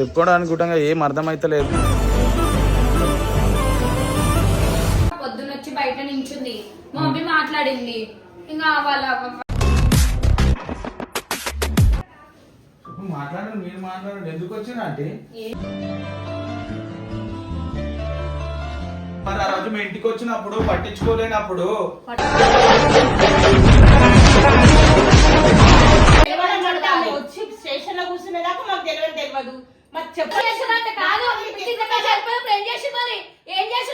చెప్పుకోవడానికి కూడా ఏం అర్థమైతలేదు. పొద్దునొచ్చి బయట నించుంది. మా మమ్మీ మాట్లాడింది. ఇంకా వాళ్ళ మాట్లాడండి మీరు మాట్లాడండి ఎందుకు వచ్చినా అంటే మరి ఆ రోజు మీ ఇంటికి వచ్చినప్పుడు పట్టించుకోలేనప్పుడు? వచ్చి స్టేషన్లో కూర్చునే దాకా మాకు తెలియదు తెలియదు. మాకు చేసినట్టు కాదు. ఏం చేసి మరి? ఏం చేసి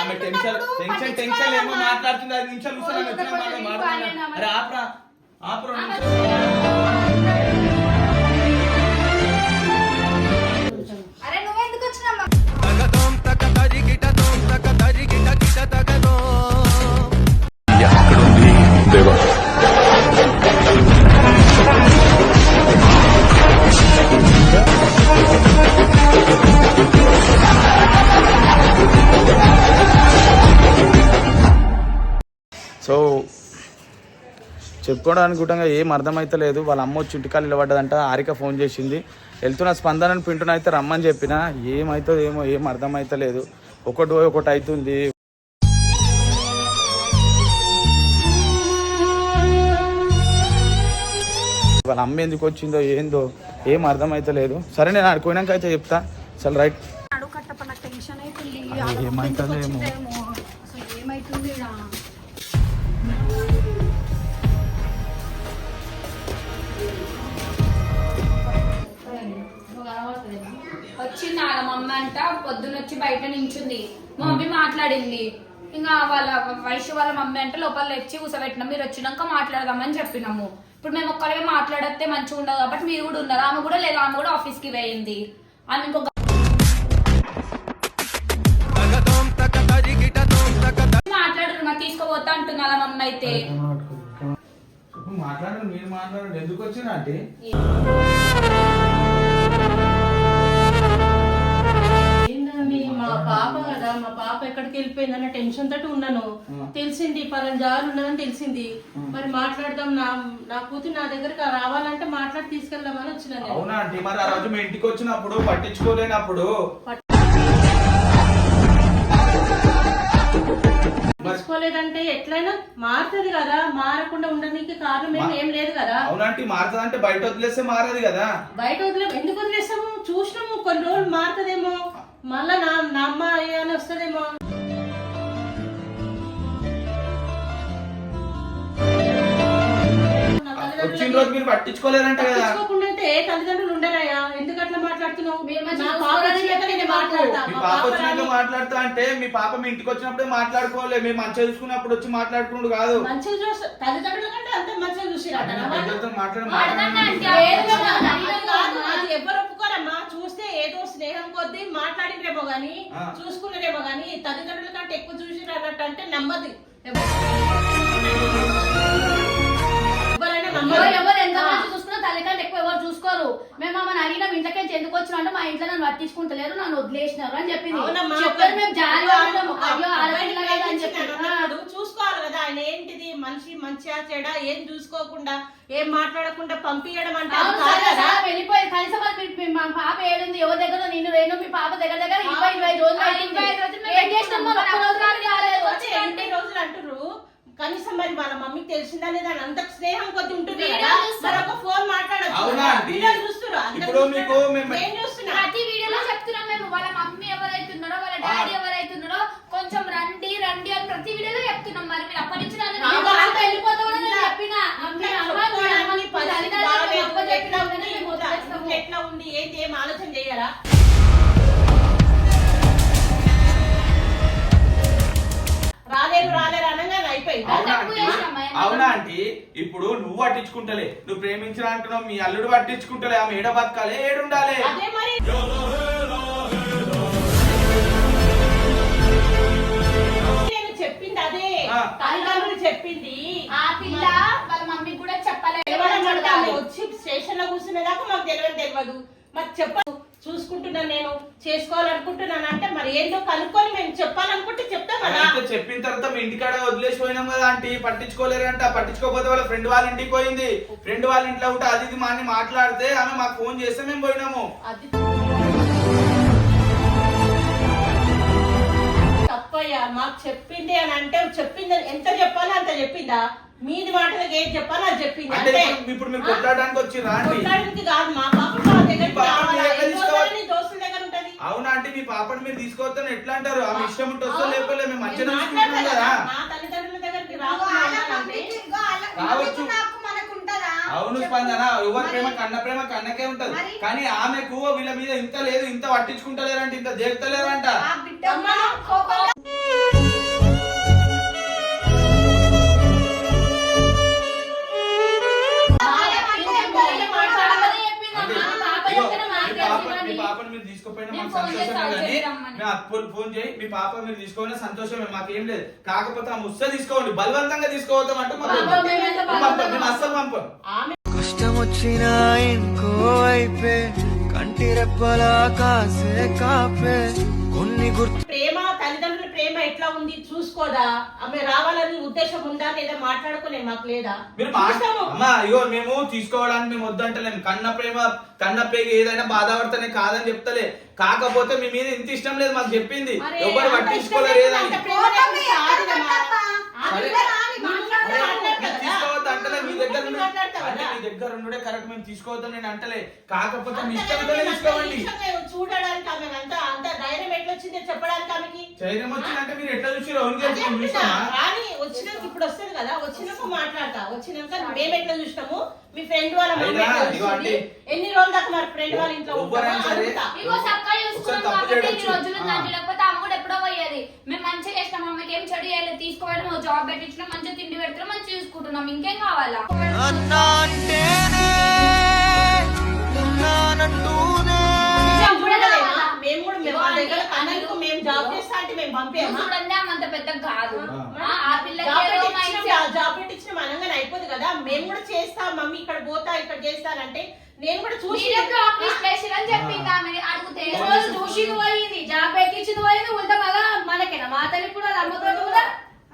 ఆమె టెన్షన్ టెన్షన్ టెన్షన్ ఏమో మాట్లాడుతుంది ఐదు నిమిషాలు కూర్చొని ఆపరా ఆపరా సో చెప్పుకోవడానికి కూడా ఏం అర్థమైతలేదు వాళ్ళ అమ్మ వచ్చి ఇంటికాలు నిలబడ్డదంట. హారిక ఫోన్ చేసింది. వెళ్తున్న స్పందనని పింటున అయితే రమ్మని చెప్పిన ఏమవుతుందో ఏమో ఏం అర్థమైతలేదు ఒకటి పోయి ఒకటి అవుతుంది వాళ్ళ అమ్మ ఎందుకు వచ్చిందో ఏందో ఏం అర్థమైతలేదు సరే నేను ఆడికి పోయినాక అయితే చెప్తా. అసలు రైట్. ఏమైతుందో ఏమో. బయట నించుంది. మా మమ్మీ మాట్లాడింది. ఇంకా వాళ్ళ వయసు వాళ్ళ మమ్మీ అంటే లోపల తెచ్చి కూసబెట్టినాం. మీరు వచ్చినాక మాట్లాడదామని చెప్పినాము. ఇప్పుడు మేము ఒక్కరే మాట్లాడితే మంచిగా ఉండదు కాబట్టి మీరు కూడా ఉన్నారు. ఆమె కూడా లేదు. ఆమె కూడా ఆఫీస్కి పోయింది. ఆమె ఇంకొక మాట్లాడరు. తీసుకోపోతా వాళ్ళ మమ్మీ అయితే? మాట్లాడండి మీరు మాట్లాడండి ఎందుకు వచ్చినా అంటే మా పాప కదా మా పాప ఎక్కడికి వెళ్ళిపోయిందన్న టెన్షన్ తోటి ఉన్నాను. తెలిసింది పలానా జాలు ఉన్నదని తెలిసింది. మరి మాట్లాడదాం నా నా కూతురు నా దగ్గరికి రావాలంటే మాట్లాడి తీసుకెళ్దామని వచ్చిన నేను. అవునా అంటే మరి ఆ రోజు మీ ఇంటికి వచ్చినప్పుడు పట్టించుకోలేనప్పుడు? మర్చిపోలేదంటే ఎట్లయినా మారుతుంది కదా మారకుండా ఉండడానికి కారణం ఏం ఏం లేదు కదా. అవునంటే మారుతుందంటే బయట వదిలేస్తే మారదు కదా. బయట వదిలే ఎందుకు వదిలేస్తాము చూసినాము కొన్ని రోజులు మారుతుందేమో. మళ్ళా నా నా అమ్మాయి అని వస్తుందేమో. వచ్చిన రోజు మీరు పట్టించుకోలేదంట కదా. పట్టించుకోకుండా అయితే ఏ తల్లిదండ్రులు ఉండరాయా? ఎందుకు అట్లా మాట్లాడుతున్నావు? మీరు మంచిగా నా పాప వచ్చినాక నేను మాట్లాడతా. మీ మా పాప పాప వచ్చినాక రాని- మాట్లాడుతా అంటే మీ పాప మీ ఇంటికి వచ్చినప్పుడే మాట్లాడుకోలే మేము మంచిగా చూసుకున్నప్పుడు వచ్చి మాట్లాడుకున్నాడు కాదు. మంచిగా చూసి తల్లిదండ్రుల కంటే అంత మంచిగా మాట్లాడి మాట్లాడండి స్నేహం కొద్దీ మాట్లాడినరేమో గానీ. చూసుకున్నారేమో గానీ తల్లిదండ్రుల కంటే ఎక్కువ చూసిరు అన్నట్టు అంటే నమ్మదు. తల్లిదండ్రులు ఎక్కువ ఎవరు చూసుకోరు. మేము అడిగినాం ఇంట్లోకి ఎందుకు వచ్చినా అంటే మా ఇంట్లో నన్ను పట్టించుకుంటలేరు నన్ను వదిలేసినారు అని చెప్పింది. చెప్పారు మేము జాలి. అయ్యో అని చెప్పి. చూసుకోవాలి మనిషి మంచిగా చెడా ఏం చూసుకోకుండా ఏం మాట్లాడకుండా పంపించడం అంటే వెళ్ళిపోయి కనీసం మరి మీ- పాప ఏడుంది ఎవరి దగ్గర నేను లేను మీ పాప దగ్గర దగ్గర ఇరవై ఇరవై రోజులు రోజులు అంటారు కనీసం మరి వాళ్ళ మమ్మీకి తెలిసిందా లేదా అని అంత స్నేహం కొద్ది ఉంటుంది ఒక ఫోన్ మాట్లాడచ్చు ప్రతి వీడియోలో చెప్తున్నాం మేము. వాళ్ళ మమ్మీ ఎవరైతే ఉన్నారో వాళ్ళ డాడీ కొంచెం రండి రండి అని ప్రతి వీడియోలో చెప్తున్నాం మరి. మీరు అప్పటి నుంచి ఎట్లా చెప్పినా? ఉంది, ఏంటి? ఏం ఆలోచన అనగానే అయిపోయింది? అవునా ఆంటీ? ఇప్పుడు నువ్వు పట్టించుకుంటలే. నువ్వు ప్రేమించిన అంటున్నావు మీ అల్లుడు పట్టించుకుంటలే. ఆమె ఏడ బతకాలి ఏడుండాలి. అదే మరి. తల్లిదండ్రులు చెప్పింది. ఆ పిల్ల వాళ్ళ మమ్మీ కూడా చెప్పలేదు. వచ్చి స్టేషన్లో కూర్చునే దాకా మాకు తెలియదు తెలియదు. మాకు చెప్ప. చూసుకుంటున్నాను నేను. చేసుకోవాలనుకుంటున్నాను అంటే మరి ఏందో కనుక్కొని మేము చెప్పాలనుకుంటే చెప్తాం కదా. చెప్పిన తర్వాత మీ ఇంటికాడ వదిలేసి పోయినాం కదా ఆంటీ. పట్టించుకోలేరంట. పట్టించుకోకపోతే వాళ్ళ ఫ్రెండ్ వాళ్ళ ఇంటికి పోయింది. ఫ్రెండ్ వాళ్ళ ఇంట్లో ఉంటే అది ఇది మాని మాట్లాడితే ఆమె మాకు ఫోన్ చేస్తే మేము పోయినాము. అది తప్పయ్యా మాకు చెప్పింది అని అంటే చెప్పింది ఎంత చెప్పాలో అంత చెప్పిందా? మీది మాటలకు ఏం చెప్పాలో అది చెప్పింది అంటే ఇప్పుడు- మీరు కొట్లాడడానికి ఆంటీ కొట్లాడడానికి కాదు మా పాప మా? దగ్గర దోస్తుల దగ్గర ఉంటది. అవునా అంటే మీ పాపని మీరు తీసుకోవద్దని ఎట్లా అంటారు? ఆమె ఇష్టం ఉంటే వస్తా. లేకపోతే మేము మంచిగా కదా. తల్లిదండ్రుల దగ్గరికి రాకుండా ఉండాలంటే కావచ్చు. నాకు మనకు ఉంటదా అవును స్పందన యువ ప్రేమ కన్న ప్రేమ కన్నకే ఉంటది? కానీ ఆమెకు వీళ్ళ మీద ఇంత లేదు ఇంత పట్టించుకుంటలేరంట ఇంత దేక్తలేరంట తీసుకుపోయినా మాకు ఫోన్ సంతోషమే చేస్తా, కానీ చెప్పి రమ్మని. మేము అప్పుడు ఫోన్ చేయి మీ పాప మీరు తీసుకోయినా సంతోషమే మాకేం లేదు. కాకపోతే ఆ ముస్స తీసుకోండి బలవంతంగా తీసుకోవద్దాం అంటే మేము అస్సలు పంపం. కష్టం వచ్చినా ఇంకో వైపే కంటి రెప్పలా కాసే కాపే కొన్ని గుర్తు ఉంది చూసుకోదా? ఆమె రావాలని ఉద్దేశం ఉందా లేదా మాట్లాడుకునే మాకు లేదా? మీరు. అమ్మా అయ్యో మేము తీసుకోవడానికి మేము వద్దంటలేము కన్న ప్రేమ కన్న పేగి ఏదైనా బాధపడితేనే కాదని చెప్తలే. కాకపోతే మీ మీద ఇంత ఇష్టం లేదు మాకు చెప్పింది. మరి ఎవరు అంత పట్టించుకోలేరు అంత ప్రేమ లేకుండా రాని అరే, అన్నారు మీరు కదా. తీసుకోవద్దు అంటలే మీ దగ్గర నువ్వు నుండి- మాట్లాడతావు అంటే కదా. మీ దగ్గర ఉండే కరెక్ట్ మేము తీసుకోవద్దని నేను అంటలే. కాకపోతే మీ ఇష్టంతోనే తీసుకోవండి చూడడానికి ఆమె అంత అంత ధైర్యం ఎట్లా వచ్చిందో చెప్పడానికి ఆమెకి. చైర్యం వచ్చిందంటే మీరు ఎట్లా చూసిరో అవును అదే కదా అంటున్నా. రాని వచ్చినాక ఇప్పుడు వస్తుంది కదా వచ్చినాక మాట్లాడతా. వచ్చినాక మేము ఎట్లా చూసినాము? మీ ఫ్రెండ్ వాళ్ళ ఎన్ని రోజుల దాకా మరి ఫ్రెండ్ వాళ్ళ ఇంట్లో ఎవ్వరైనా పోయేది మేము మంచిగా చేసినాం అమ్మకి ఏం చెడు చేయలేదు. తీసుకోవడం జాబ్ పెట్టించినాం మంచిగా తిండి పెడుతున్నాం మంచిగా చూసుకుంటున్నాం. ఇంకేం కావాలా? చేస్తా అంత పెద్ద కాదు. ఆ. పిల్లకి అనగానే అయిపోదు కదా. మేము కూడా చేస్తా మమ్మీ ఇక్కడ పోతా ఇక్కడ చేస్తానంటే నేను కూడా చూసి చెప్పింది ఆమె అడిగితే రోజు చూసింది పోయింది జాబ్ ఎక్కించింది పోయింది ఉల్టా మళ్ళా మనకేనా మా తల్లి కూడా వాళ్ళ అమ్మతో కూడా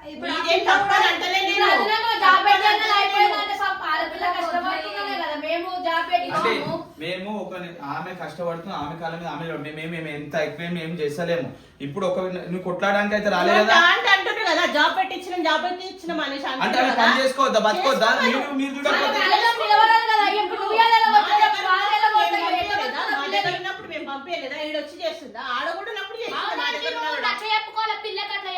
ఇప్పుడు మీదేం తప్పని అంటలే నేను. ఇప్పుడు అదిలేమో జాబ్ పెట్టగానే అయిపోయిందంటే సబ్ ఆడపిల్ల కష్టపడుతున్నామే కదా మేము జాబ్ అంటే పెట్టినాము ఒక ఆమె కష్టపడుతున్నాం ఆమె కాలం మీద ఆమె మేము మేము ఎంత ఎక్కువ ఏం చేస్తలేము. ఇప్పుడు ఒక నువ్వు కొట్లాడడానికి అయితే రాలే కదా? అంటే అంటున్నారు కదా జాబ్ పెట్టించిన జాబ్ పెట్టించిన మనిషి అంటే అంటున్నారు ఆమె పని కదా. చేసుకోవద్దా బతుకోవద్దా మీరు మీరు చూడకపోతే పంపించలేదా? వచ్చి చేస్తుందా? ఆడ కూడా చెప్పుకోవాలి? పిల్లకి అట్లా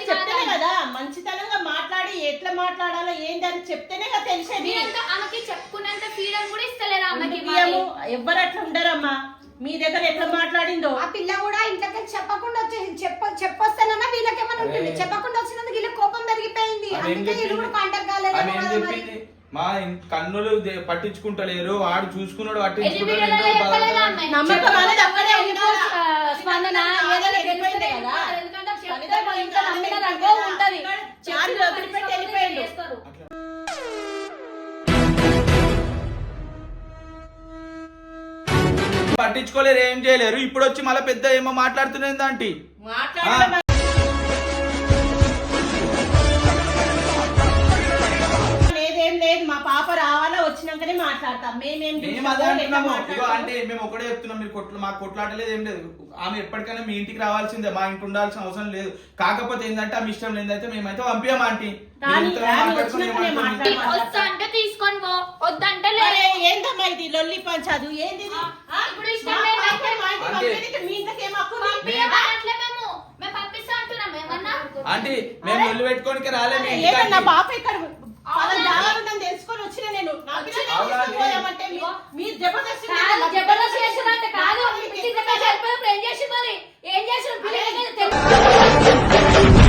చేయొద్దు పెట్ట అది మంచి పద్ధతి చెప్తేనే కాదు మంచితనంగా మాట్లాడి ఎట్లా మాట్లాడాలో ఏందని చెప్తేనే కదా తెలిసేది. ఆమెకి చెప్పుకునేంత ఫ్రీడమ్ కూడా ఇస్తలేరు ఆమెకి ఎవ్వరు అట్లా ఉండరమ్మా. మీ దగ్గర ఎట్లా మాట్లాడిందో. ఆ పిల్ల కూడా ఇంట్లోకి చెప్పకుండా వచ్చేసి చెప్ప చెప్పొస్తానన్నా వీళ్ళకేమైనా ఉంటుంది. చెప్పకుండా వచ్చినందుకు వీళ్ళకి కోపం పెరిగిపోయింది. అందుకే వీళ్ళు కూడా కాంటాక్ట్ కాలేదు మా కన్నులు పట్టించుకుంటలేరు. వాడు చూసుకున్నాడు పట్టించుకున్నాడు పట్టించుకోలేరు ఏం చేయలేరు. ఇప్పుడు వచ్చి మళ్ళీ పెద్ద ఏమో మాట్లాడుతున్నది ఆంటీ? మాట్లాడతాం. మేమేం మేము అదే చూసుకోవాలి, ఎట్లా అంటున్నాము. ఇగో మాట్లాడతాము. అంటే మేము ఒకటే చెప్తున్నాం మీరు కొట్లు మాకు కొట్లాడలేదు ఏం లేదు. ఆమె ఎప్పటికైనా మీ ఇంటికి రావాల్సిందే మా ఇంటి ఉండాల్సిన అవసరం లేదు. కాకపోతే ఏంటంటే ఆమె ఇష్టం లేదైతే మేమైతే పంపించాం ఆంటీ. వస్తా అంటే తీసుకొని పో వద్దంటే లేదు అరే, ఏందమ్మా ఇది? లొల్లి పంచాదు ఏంది ఇది? ఆ, ఇప్పుడు ఇష్టం మా లేదు పాప అయితే మా ఇంటికి అంటే- పంపేది మీ ఇంటికేం హక్కు ఉంది? పంపించమనట్లే మేము. మేము పంపిస్తా అంటున్నాం ఏమన్నా? ఆంటీ మేము ఒళ్ళు పెట్టుకోనికి రాలే మీ ఏమన్నా నా ఇంటికాడికి. పాప ఇక్కడ తెలుసుకొని వచ్చిన నేను. నా పోదామంటే మీ- మీరు జబర్దస్త్ కాదు జబర్దస్త్ చేసినంటే కాదు. ఏం చేసి మరి? ఏం చేసి పిల్లలకి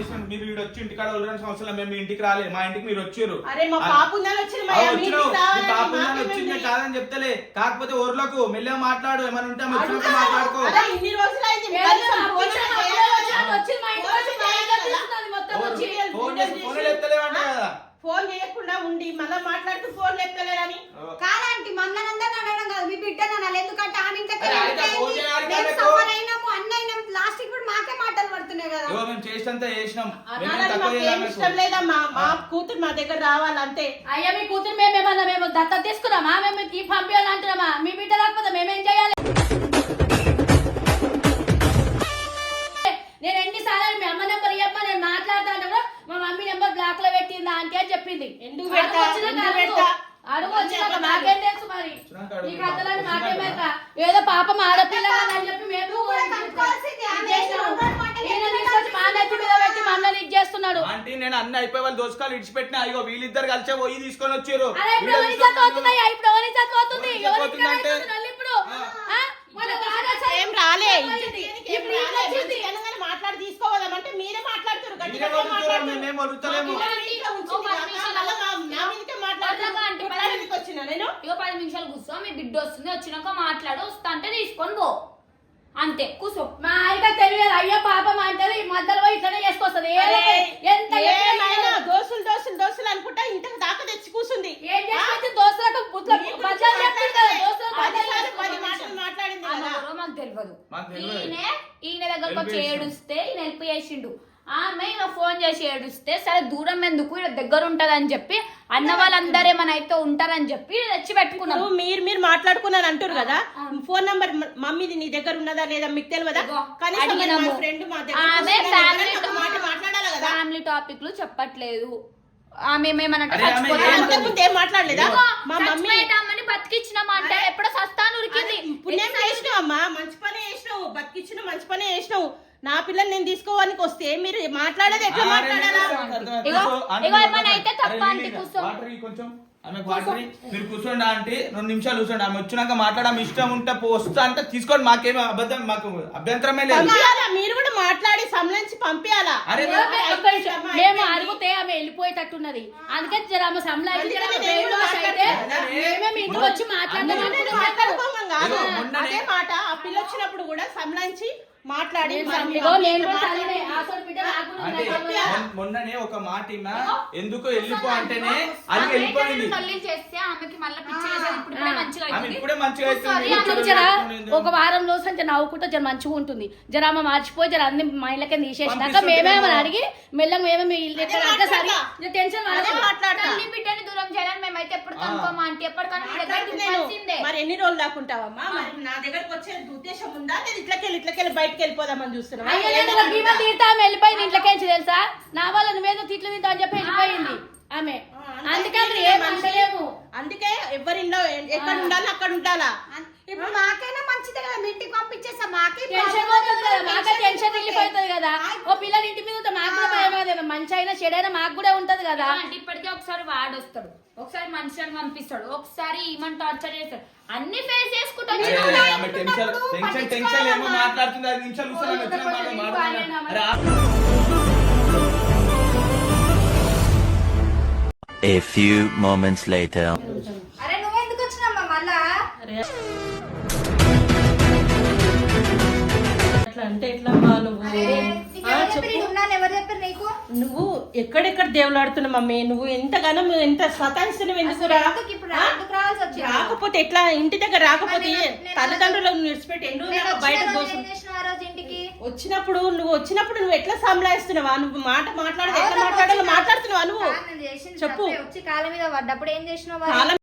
ఇష్టం మీరు వీడు వచ్చి ఇంటికాడ వదిలేని సంవత్సరం మేము మీ ఇంటికి రాలే మా ఇంటికి మీరు వచ్చారు అరే మా పాప ఉందని వచ్చింది మీ. ఇంటికి ఉందని ఉంది? కాదని చెప్తలే కాకపోతే ఊర్లకు మెల్లగా మాట్లాడు ఏమైనా ఉంటే ఆమె. మాట్లాడుకో ఇన్ని కనీసం అయినా చేయలేదు. ఫోన్ చేసి ఫోన్ ఎత్తలేవంట కదా ఫోన్ చేయకుండా ఉండి మళ్ళా మాట్లాడుతూ ఫోన్ ఎత్తలేరని కాదంటే మమ్మల్ని అనడం కాదు మీ బిడ్డను అనాలి. ఎందుకంటే ఆమె సఫర్ అయినాము అన్న లాస్ట్ ఇప్పుడు మాకే మాటలు పడుతున్నాయి కదా. మేము చేసినంత చేసినాం. ఇష్టం లేదమ్మా. మా కూతురు మా దగ్గర రావాలంతే. అయ్యా మీ కూతురు మేమేమన్నా మేము దత్త తీసుకున్నామా? మేము ఈ పంపించాలి అంటున్నామా మీ బిడ్డ రాకపోతే మేమేం చేయాలి? చెప్పింది ఎందుకు పెడతా? అడుగు వచ్చినాక ఎందుకు. పెడతా? అడుగు వచ్చినాక మాకేం తెలుసు మరి. ఈ కథలని మాకేమేక ఏదో పాపం ఆడపిల్ల అని చెప్పి మేము మమ్మల్ని ఇది చేస్తున్నాడు ఆంటీ నేను అన్ని అయిపోయి వాళ్ళు దోసుకాలు ఇడిచిపెట్టిన అయ్యో వీళ్ళిద్దరు కలిసే పోయి తీసుకొని వచ్చారు ఏం రాలే ఇప్పుడు వచ్చింది. మాట్లాడి తీసుకోవాలంటే మీరే మాట్లాడుతారు అంటే ఇగో పది నిమిషాలు కూర్చో మీ బిడ్డ వస్తుంది వచ్చినాక మాట్లాడు వస్తా అంటే తీసుకొని పో. అంతే కూర్చో. మా ఆయన తెలియదు అయ్యో పాపం అంటది ఈ మధ్యలో పోయి ఇట్లనే చేసుకొస్తుంది. ఎంత దోసులు దోసులు దోసులు అనుకుంటా ఇంతకు దాకా తెచ్చి కూర్చుంది. ఏం కదా ఎవరో మాకు తెలియదు. ఈయన ఈయన దగ్గరకు వచ్చి. ఏడుస్తే ఈయన హెల్ప్ చేసిండు. ఆమె ఈయన ఫోన్ చేసి ఏడుస్తే సరే దూరం ఎందుకు? ఈయన దగ్గర ఉంటదని చెప్పి అన్న వాళ్ళందరూ ఏమైనా అయితే ఉంటారని చెప్పి తెచ్చి పెట్టుకున్నాం ఇప్పుడు మీరు మీరు మాట్లాడుకున్నారు అంటారు కదా? ఫోన్ నంబర్ మమ్మీది నీ దగ్గర ఉన్నదా లేదా మీకు తెలియదా? ఇదిగో, కనీసం మరి మా అడిగినాము. ఫ్రెండ్ మా దగ్గర ఆమె కూర్చున్నాడు, ఫ్యామిలీ టాపిక్లు చెప్పట్లేదు. ఆమె ఏమనంటే అరే, ఆమె చచ్చిపోతా ఏం- అంటుంది. అంతకుముందు ఏం మాట్లాడలేదా? మా మమ్మీ చచ్చిపోయిన అమ్మని బతికిచ్చినామా అంటే ఎప్పుడో సస్తాను ఉరికింది. పుణ్యం చేసినావు అమ్మా మంచి పనే చేసినావు బతికిచ్చిన మంచి పనే చేసినావు. నా పిల్లల్ని నేను తీసుకోవానికి వస్తే మీరు మాట్లాడేది ఎట్లా మాట్లాడాలా అర్థమైంది. ఇగో, కూర్చో. ఆంటీ ఇగో కూర్చో. ఏమన్నా అయితే తప్ప అరే, ఆంటీ లీలి, కూర్చో. వాటర్ ఇయ్యి కొంచెం ఆమె వాటర్ ఇయ్యి. మీరు కూర్చోండి ఆంటీ రెండు నిమిషాలు కూర్చోండి ఆమె వచ్చినాక మాట్లాడడం ఇష్టం ఉంటే వస్తా అంటే తీసుకోండి మాకేమీ అబద్ధం మాకు అభ్యంతరమే లేదు మీరు కూడా మాట్లాడి సంబంధించి పంపించాలా అరే. మేము అడిగితే ఆమె వెళ్ళిపోయేటట్టున్నది అందుకే జర ఆమె సంలాయించి జర ఆమె brain wash అయితే మేమే మీ ఇంటికి వచ్చి మాట్లాడదాం. మాట్లాడుకోమం కాదు అదే మాట ఆ పిల్ల వచ్చినప్పుడు కూడా సంబంధించి మాట్లాడి నేను మీ మొన్ననే ఒక మాట ఈమె ఎందుకు వెళ్ళిపో అంటేనే అది వెళ్ళిపోయింది. ఇప్పుడు మంచిగా ఆమె. ఇప్పుడే అవుతుంది. ఒక వారం రోజులు జర నవ్వుకుంటే జర మంచిగా ఉంటుంది. జర ఆమె మర్చిపోయి జర అన్ని మైండ్లకే తీసేసినాక పంపిస్తుంటే మేమే అడిగి మెల్లగా మేమే మీ ఇల్లు ఎక్కడ అంటే సరే. టెన్షన్ బిడ్డని దూరం చేయాలని మేమైతే ఎప్పుడు ఆ. కనుకోమా అంటే ఎప్పటికన్నా మీ. మరి ఎన్ని రోజులు దాకుంటావమ్మా మరి నా దగ్గరకు వచ్చే ఉద్దేశం ఉందా? లేదా ఇట్లకెళ్ళి ఇట్లకెళ్ళి బయటకు వెళ్ళిపోదామని వెళ్ళిపోయింది ఇంట్లోకేంచి తెలుసా? నా వల్ల నువ్వేదో తిట్లు తింటావు అని చెప్పి వెళ్ళిపోయింది. ఆమె. అందుకే అసలు ఏం అంటలేము అందుకే ఎవరిలో ఎక్కడ ఉండాలో అక్కడ ఉండాలా? ఇప్పుడు మాకైనా మంచిదే కదా మీ ఇంటికి పంపించేస్తా మాకే టెన్షన్ పోతుంది కదా మాకే టెన్షన్ వెళ్ళిపోతుంది కదా. ఓ పిల్లలు ఇంటి మీద ఉంటే మాకు కూడా భయం కదా. మంచి అయినా చెడు అయినా మాకు కూడా ఉంటది కదా. అంటే ఇప్పటికే ఒకసారి వాడు వస్తాడు. ఒకసారి మనిషిని పంపిస్తాడు. ఒకసారి ఈమెను టార్చర్ చేస్తాడు. అన్ని ఫేస్ చేసుకుంటూ అరే, వచ్చిన ఆమె టెన్షన్ టెన్షన్ టెన్షన్ ఏమో మాట్లాడుతుంది ఐదు నిమిషాలు A few moments later. అరే నువ్వెందుకు వచ్చినామ్మా మళ్ళా? అట్లా అంటే ఎట్లమ్మా నువ్వు? ఆ, చెప్పు. ఉన్నాను ఎవరు చెప్పారు నీకు? నువ్వు ఎక్కడెక్కడ దేవులాడుతున్నావు మమ్మీ? నువ్వు ఎంతగానో నువ్వు ఎంత సతాయిస్తున్నావు ఎందుకురా? ఎందుకు ఇప్పుడు ఎందుకు రావాల్సి వచ్చింది? రాకపోతే ఎట్లా? ఇంటి దగ్గర రాకపోతే తల్లిదండ్రులను విడిచిపెట్టి ఎన్ని రోజులు బయట ఆ రోజు ఇంటికి వచ్చినప్పుడు నువ్వు వచ్చినప్పుడు నువ్వు ఎట్లా సంలాయిస్తున్నావా నువ్వు మాట మాట్లాడదు ఎట్లా మాట్లాడాలో మాట్లాడుతున్నావా నువ్వు చెప్పు. వచ్చి కాళ్ళ మీద పడ్డప్పుడు ఏం చేసినావు? కాలం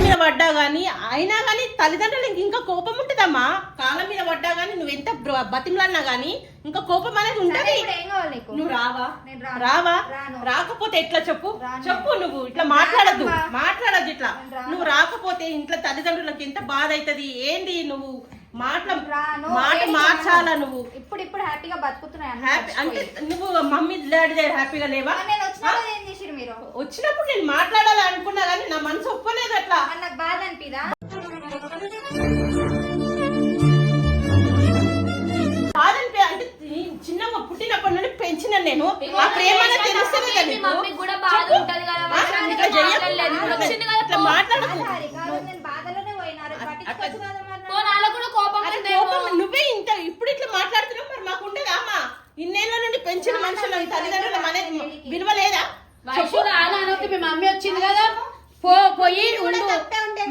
మీద పడ్డా గానీ అయినా గానీ తల్లిదండ్రులకు ఇంకా కోపం ఉంటుందమ్మా కాలం మీద పడ్డా గానీ నువ్వు ఎంత బతిమలాడినా గానీ ఇంకా కోపం అనేది ఉంటది నువ్వు రావా. రావా. రాకపోతే ఎట్లా చెప్పు. చెప్పు నువ్వు ఇట్లా మాట్లాడద్దు. మాట్లాడద్దు ఇట్లా. నువ్వు రాకపోతే ఇంట్లో తల్లిదండ్రులకు ఎంత బాధ అవుతుంది ఏంది నువ్వు మాట మాట మార్చాలా నువ్వు? ఇప్పుడు ఇప్పుడు హ్యాపీగా బతుకుతున్నాను హ్యాపీ అంటే నువ్వు మమ్మీ డాడీ దగ్గర హ్యాపీగా లేవా? నేను వచ్చినప్పుడు మీరు? వచ్చినప్పుడు నేను మాట్లాడాలి అనుకున్నా కానీ నా మనసు ఒప్పలేదు అట్లా. నాకు బాధ అనిపిదా? బాధనిపి అంటే చిన్న పుట్టినప్పటి నుండి పెంచిన నేను. ఆ ప్రేమ అమ్మా ఇన్నేళ్ళ నుండి పెంచిన మనుషులు తల్లిదండ్రులు మన విలువ లేదా అనొద్దు మీ మమ్మీ వచ్చింది కదా? పో పోయి ఉండు.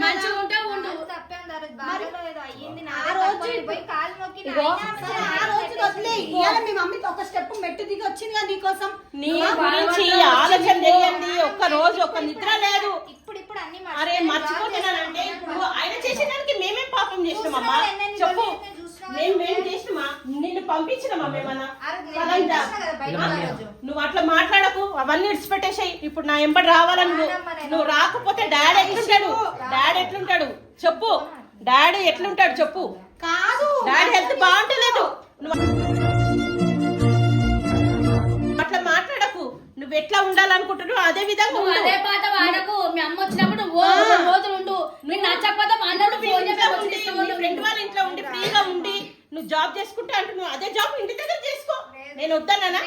మంచిగా ఉంటే ఉండు. ఒక స్టెప్ మెట్టు దిగి వచ్చింది నీకోసం? నీ గురించి ఆలోచన చేయండి ఒక్క రోజు ఒక్క నిద్ర లేదు. ఇప్పుడు ఇప్పుడు అన్ని అరే మర్చిపోతున్నానంటే ఇప్పుడు ఆయన చేసేదానికి మేమేం పాపం చేసినామమ్మా? చెప్పు? మేము నిన్ను పంపించినామా మేమన్నా. నువ్వు అట్లా మాట్లాడకు అవన్నీ విడిచిపెట్టేసాయి. ఇప్పుడు నా ఎంబడి రావాలని నువ్వు. నువ్వు రాకపోతే డాడీ ఎట్లుంటాడు? డాడీ ఎట్లుంటాడు? చెప్పు. డాడీ ఎట్లుంటాడు చెప్పు. కాదు. డాడీ హెల్త్ బాగుంటలేదు. నువ్వు అట్లా మాట్లాడకు. నువ్వు ఎట్లా ఉండాలనుకుంటున్నావు అదే విధంగా నువ్వు ఉండు. అదే పాట వాడకు మీ అమ్మ వచ్చినప్పుడు రోజులు ఉండు. నీకు నచ్చకపోతే మా వాళ్ళ ఇంట్లో ఉండి ఫ్రీగా ఉండి. నువ్వు జాబ్ చేసుకుంటే అంటున్నావు అదే జాబ్ ఇంటి దగ్గర చేసుకో. నేను వద్దన్నా నేను.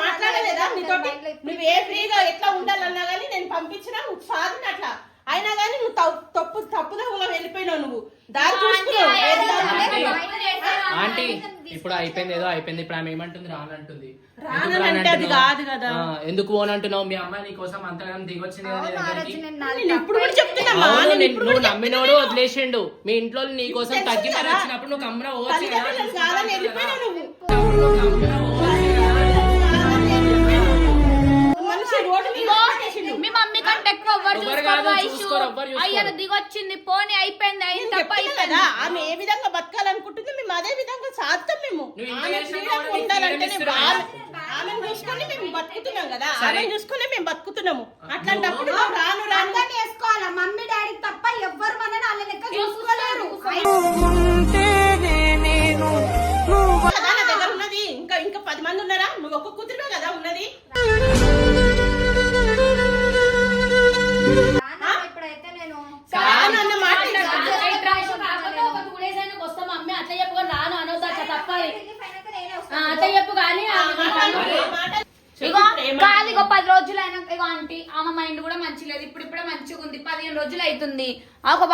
మాట్లాడలేదా నీతోటి? నువ్వు ఏ ఫ్రీగా ఎట్లా ఉండాలన్నా గానీ నేను పంపించినా నువ్వు సాధిన అట్లా అయినా గానీ నువ్వు తప్పు తప్పు తప్పుదోవలో వెళ్ళిపోయినావు నువ్వు. దారి? ఆంటీ ఇప్పుడు అయిపోయింది ఏదో అయిపోయింది. ఇప్పుడు ఆమె ఏమంటుంది? రానంటుంది. అంటే అది? కాదు కదా. ఎందుకు పోనంటున్నావు? మీ అమ్మాయి నీ కోసం అంతగానం దిగొచ్చింది ఇప్పుడు కూడా చెప్తున్నామా అవును, నేను నేను- ఇప్పుడు నువ్వు నమ్మినోడు వదిలేసిండు. మీ ఇంట్లో నీ కోసం కదా. వచ్చినప్పుడు నువ్వు కమ్మరా పోవచ్చు కంటే ఎక్కువ ఎవ్వరు చూసుకోరు కాదు, వైషు. చూసుకోరు, ఎవ్వరు చూసుకోరు. అయ్యను దిగొచ్చింది పోనీ అయిపోయింది అయింది నేను తప్ప అయిపోయింది. కదా ఆమె ఏ విధంగా బతకాలనుకుంటుందో మేము అదే విధంగా సాధతాం మేము. నువ్వు ఇంత ఆమె చేసినా freedom కూడా నీకు freedom ఆమెను చూసుకొని మేము బతుకుతున్నాం కదా. సరే. ఆమెను చూసుకొని మేము బతుకుతున్నాము. అట్లాంటప్పుడు నువ్వు రాను రాను. అర్థం చేసుకోవాలా మమ్మీ డాడీ తప్ప ఎవ్వరు మనని వాళ్ళ లెక్క చూసుకోలేరు.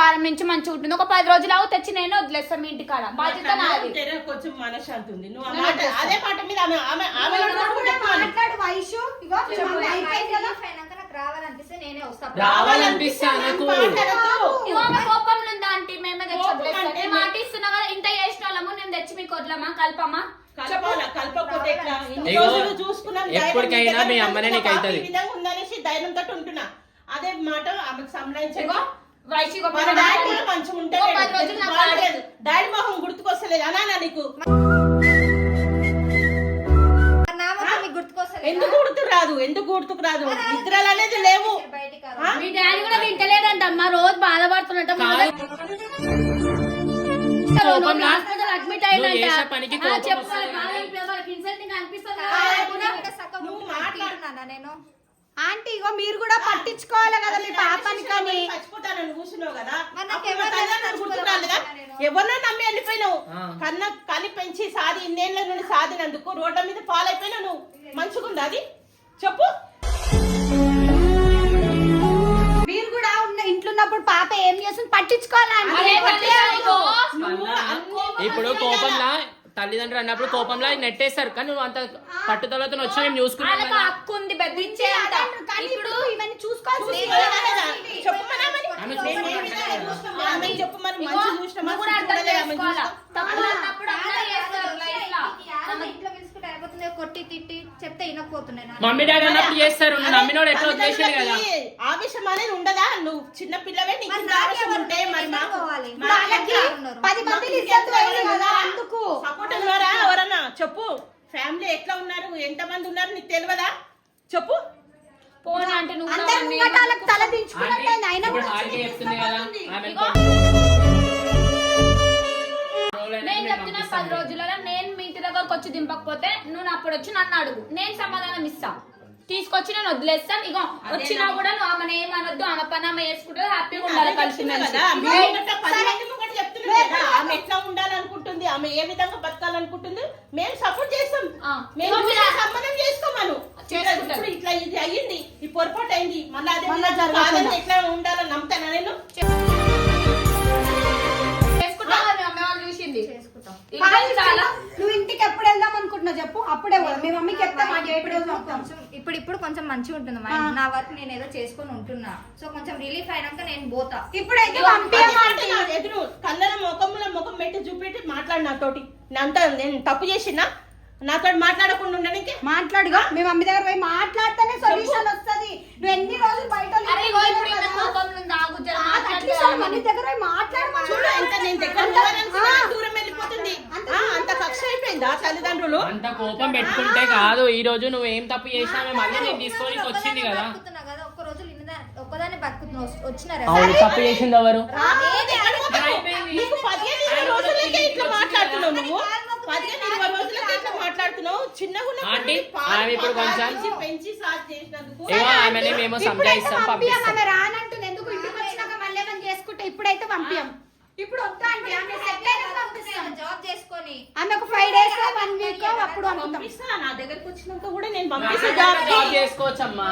వారం నుంచి మంచిగా ఉంటుంది. ఒక పది రోజులు అవు తెచ్చి నేనే వదిలేస్తాను మీ ఇంటికాడ బాధ్యత నాది. జర కొంచెం మనశ్శాంతి ఉంది. నువ్వు ఆ మాట అదే మాట మీద ఆమె ఆమె ఆమె కూడా మాట్లాడు వైషు ఇగో మీ మమ్మీ అయిపోయింది కదా. రిలీఫ్ అయినాక నాకు రావాలనిపిస్తే నేనే వస్తాను రావాలనిపిస్తే అనకు. మాట్లాడకు. ఇగో ఆమె కోపంలో ఉందా ఆంటీ? మేమే తెచ్చి కోపం వదిలేస్తాం. అంటే నేను మాట ఇస్తున్నా కదా ఇంత చేసిన వాళ్ళము నేను తెచ్చి మీకు వదలమా? కలపమా? కలపాలా? కలపకపోతే ఎట్లా? ఇన్ని ఇగో, రోజులు చూసుకున్నాం ధైర్యం ఎప్పటికైనా మీ అమ్మనే నీకు అవుతది. ఈ విధంగా ఉందనేసి ధైర్యం తోటి ఉంటున్నా. అదే మాట ఆమెకు సంబంధించగా కూడా మంచిగా ఉంటే డాడీ మొహం గుర్తుకొస్తలేదు. అనా నీకు? ఎందుకు గుర్తుకు రాదు? ఎందుకు గుర్తుకు రాదు? నిద్రలు అనేది లేవు? మీ డాడీ కూడా వింటలేదంట అమ్మ రోజు బాధపడుతున్నట్ట? అడ్మిట్ తింటున్నానా నేను? ఆంటీ ఇగో మీరు కూడా పట్టించుకోవాలి కదా మీ పాపని కానీ. కూర్చున్నావు కదా? ఎవరినో నమ్మి వెళ్ళిపోయినావు. కన్న కని పెంచి సాది ఇన్నేళ్ళ నుండి సాదినందుకు రోడ్ల మీద పాలైపోయినావు నువ్వు. మంచిగుందా అది? చెప్పు. మీరు కూడా ఉన్న ఇంట్లో ఉన్నప్పుడు పాప ఏం చేస్తుంది? పట్టించుకోవాలా? ఇప్పుడు కోపంలా తల్లిదండ్రులు అన్నప్పుడు కోపంలా నెట్టేస్తారు. కానీ నువ్వు అంత పట్టుదలతో వచ్చి మేము చూసుకున్నాం వాళ్ళకి కదా. హక్కు ఉంది బెదిరించే అంత. కానీ ఇప్పుడు ఇవన్నీ చూసుకోవాల్సి చూసుకోలేదా లేదా? చెప్పు మరి? మంచి చూసినామా చూడలేదా? అన్నప్పుడు అందరూ చేస్తారు అయిపోతుంది కొట్టి తిట్టి చెప్తే వినకపోతున్నాయి నాకు. మమ్మీ డాడీ అన్నప్పుడు చేస్తారు నమ్మినోడు ఎట్లా కదా ఆవేశం అనేది ఉండదా? నువ్వు చిన్న పిల్లవే నీకు ఆవేశం ఉంటే మరి మాకు. పది మంది? అందుకు సపోర్ట్ ఉన్నారా? ఎవరన్నా? చెప్పు. ఫ్యామిలీ ఎట్లా ఉన్నారు? ఎంత మంది ఉన్నారు? నీకు తెలియదా? చెప్పు. పోనీ అంటే నువ్వు తల దించుకున్నట్టు అయినా కదా. నేను చెప్తున్నా పది రోజులలో వచ్చి దింపకపోతే నువ్వు అప్పుడు వచ్చి నన్ను అడుగు. నేను సమాధానం ఇస్తా. తీసుకొచ్చి నేను వదిలేస్తాను. ఇగో వచ్చినా కూడా నువ్వు ఆమెను ఏమనొద్దు ఆమె పని ఆమె వేసుకుంటే హ్యాపీగా ఉండాలి కలిసి ఆమె ఎట్లా ఉండాలనుకుంటుంది? ఆమె ఏ విధంగా బతకాలనుకుంటుంది? మేము సపోర్ట్ చేస్తాం. మేము సంబంధం చేసుకోమను. ఇప్పుడు ఇట్లా ఇది అయ్యింది. ఈ పొరపాటు అయింది. మళ్ళీ అదే ఎట్లా ఉండాలని నమ్ముతానా నేను? చేసుకుంటాం చూసింది. చేసుకుంటాం. ఇంటికి ఎప్పుడు వెళ్దాం అనుకుంటున్నావు చెప్పు? అప్పుడే పోదాం. మీ మమ్మీకి చెప్తా మా ఎప్పుడు వెళ్దాం కొంచెం ఇప్పుడు ఇప్పుడు కొంచెం మంచిగా ఉంటుంది నా వర్క్ నేను ఏదో చేసుకొని ఉంటున్నా. సో కొంచెం రిలీఫ్ అయినాక నేను పోతా. ఇప్పుడైతే పంపించమంటే ఎదురు కళ్ళ ముఖంలో ముఖం పెట్టి చూపెట్టి మాట్లాడు నాతోటి అంతా నేను తప్పు చేసినా నాతో మాట్లాడకుండా ఉండడానికి మాట్లాడుగా మీ మమ్మీ దగ్గర పోయి మాట్లాడితేనే సొల్యూషన్ వస్తది. నువ్వు ఎన్ని రోజులు బయట మమ్మీ దగ్గర మాట్లాడమను. చూడు ఎంత నేను దగ్గర అంత- పోవాలనుకున్నా ఆ. దూరం వెళ్ళిపోతుంది. ఆ, అంత కక్ష అయిపోయిందా తల్లిదండ్రులు? అంత కోపం పెట్టుకుంటే కాదు ఈ రోజు నువ్వు ఏం తప్పు చేసినావే మళ్ళీ నేను తీసుకొని వచ్చింది కదా. ఒక్కదాన్ని బతుకుతున్నా వచ్చినారా? తప్పు చేసింది ఎవరు? రోజులకే ఇట్లా మాట్లాడుతున్నావు నువ్వు? రోజులకే ఇట్లా మాట్లాడుతున్నావు. చిన్నగా ఆంటీ, ఆమె ఇప్పుడు పదాలు కొంచెం- ఇచ్చి పెంచి సాధ్ చేసినందుకు. ఏమో ఆమెని మేము ఇప్పుడైతే సంజాయిస్తాం పంపియం పంపిస్తాం. ఆమె రానంటుంది. ఎందుకు ఇంటికి వచ్చినాక మళ్ళీ ఏమైనా చేసుకుంటే ఇప్పుడైతే పంపియం ఇప్పుడు వద్దా అంటే ఆమె సెట్ అయినాక పంపిస్తాం. జాబ్ చేసుకొని ఆమె ఒక ఫైవ్ డేస్ వన్ వీక్ అప్పుడు పంపుతాం. పంపిస్తా నా దగ్గరకు వచ్చినాక కూడా నేను నా పంపిస్తా. దగ్గర జాబ్ జాబ్ చేసుకోవచ్చమ్మా.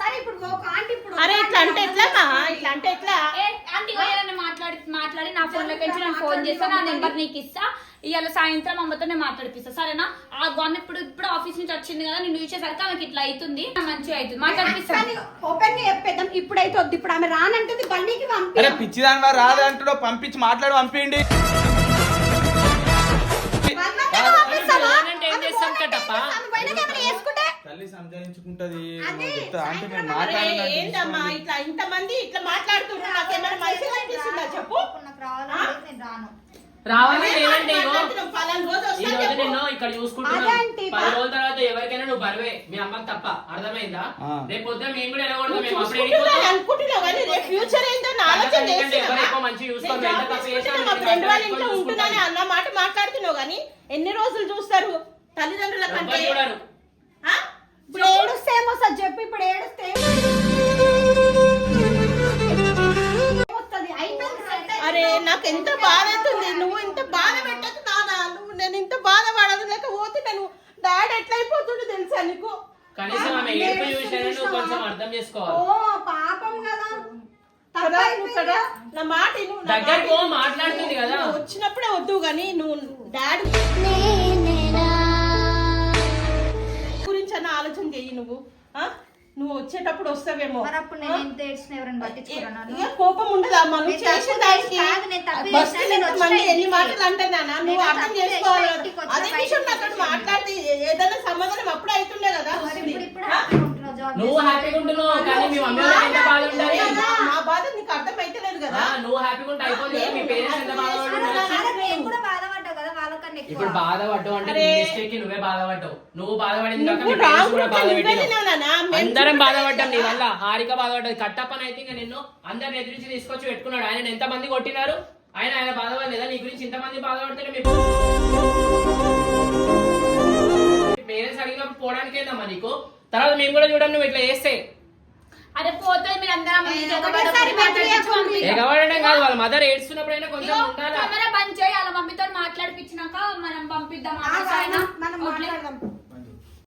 సరే ఇప్పుడు ఒక ఆంటీ ఇప్పుడు అరే ఇట్లా అంటే ఎట్లా మా? ఇట్లా అంటే ఎట్లా? ఏ, ఆంటీ ఏదైనా మాట్లాడి మాట్లాడి నా ఫోన్లోకి వచ్చి నేను ఫోన్ చేస్తా నా నెంబర్ నీకు ఇస్తా. ఇవాళ సాయంత్రం అమ్మతో నేను మాట్లాడిపిస్తా సరేనా? ఆ గొన్న ఇప్పుడు ఇప్పుడు ఆఫీస్ నుంచి వచ్చింది కదా నేను చూసేసరికి ఆమెకి ఇట్లా అవుతుంది మంచిగా అవుతుంది. మాట్లాడిపిస్తాను ఓపెన్గా చెప్పేద్దాం ఇప్పుడైతే వద్దు ఇప్పుడు ఆమె రానంటుంది బండికి పంపి అరే పిచ్చిదాని వారు రాదు అంటాడో పంపించి మాట్లాడి పంపిండి. అంటే ఏం చేస్తాం కట్టప్ప తల్లి సంజాయించుకుంటది అంటే నేను అరే మాట్లాడిన ఏందమ్మా ఇట్లా ఇంతమంది ఇట్లా మాట్లాడుతున్నారు నాకేమైనా మంచిగా అనిపిస్తుందా చెప్పు? నాకు నేను రాను. రావాలి లేదంటే ఇక్కడ ఆంటీ, పది రోజుల తర్వాత ఎవరికైనా నువ్వు బరువే మీ అమ్మకి తప్ప. అర్థమైందా. రేపు పొద్దున మేము కూడా మేము అప్పుడు ఎక్కువ. అన్న మాట మాట్లాడుతున్నావు కానీ ఎన్ని రోజులు చూస్తారు? తల్లిదండ్రుల కంటే? ఇప్పుడు ఏడుస్తే ఏమో సార్ చెప్పు ఇప్పుడు ఏడుస్తే. అరే నాకు ఎంత బాధ అవుతుంది నువ్వు ఇంత బాధ పెట్టదు నానా నువ్వు నేను ఇంత బాధ పడదు లేకపోతే నేను డాడ్ ఎట్లా అయిపోతుండే తెలుసా నీకు కనీసం ఆమె ఏడుపు చూసినా నువ్వు కొంచెం అర్థం చేసుకోవాలి ఓ పాపం కదా తప్పు కదా, నువ్వు. నా మాట విను, నా దగ్గరికి మాట పో, విను. మాట్లాడుతుంది కదా. నువ్వు వచ్చినప్పుడే వద్దు కానీ నువ్వు డాడీ అన్న ఆలోచన చెయ్యి నువ్వు. ఆ? నువ్వు వచ్చేటప్పుడు వస్తావేమో? ఇక కోపం ఉండదా మనం నేను చేసిన దానికి ఎన్ని. మాటలు అంటున్నానా నువ్వు అర్థం చేసుకోవాలి. అదే విషయం మాట్లాడితే ఏదైనా సమాధానం అప్పుడే అవుతుండే కదా? నువ్వు హ్యాపీగా ఉంటున్నావు కానీ మీ మమ్మీ ఎంత బాధ ఉండాలి. నా- నా బాధ నీకు అర్థం అయితలేదు కదా? ఆ, నువ్వు హ్యాపీగా ఉంటే అయిపోతుంది మీ పేరెంట్స్ ఎంత బాధపడుతున్నారు చేసి నేను కూడా బాధపడ్డావు కదా వాళ్ళకన్నా ఇప్పుడు బాధపడ్డావు అంటే నీ మిస్టేక్కి నువ్వే బాధపడ్డావు. నువ్వు బాధపడింది కాక మీ కూడా అందరం బాధపడ్డాం నీ. వల్ల. హారిక బాధపడ్డది కట్టప్పని అయితే ఇంకా నిన్ను అందరిని ఎదిరించి తీసుకొచ్చి పెట్టుకున్నాడు. ఆయన ఎంత మంది కొట్టినారు? ఆయన ఆయన బాధపడలేదా? నీ గురించి ఇంతమంది బాధపడితే మీ పేరెంట్స్ అడిగినప్పుడు పోవడానికి ఏందమ్మా నీకు? తర్వాత మేము కూడా చూడండి నువ్వు ఇట్లా చేస్తే. అరే పోతే మీరు అందరం. ఎగబడడం కాదు వాళ్ళ మదర్ ఏడ్స్తున్నప్పుడైనా కొంచెం ఉండాలా కెమెరా బంద్ చేయి వాళ్ళ మమ్మీతో మాట్లాడిపించినాక మనం పంపిద్దాం. మనం? మాట్లాడదాం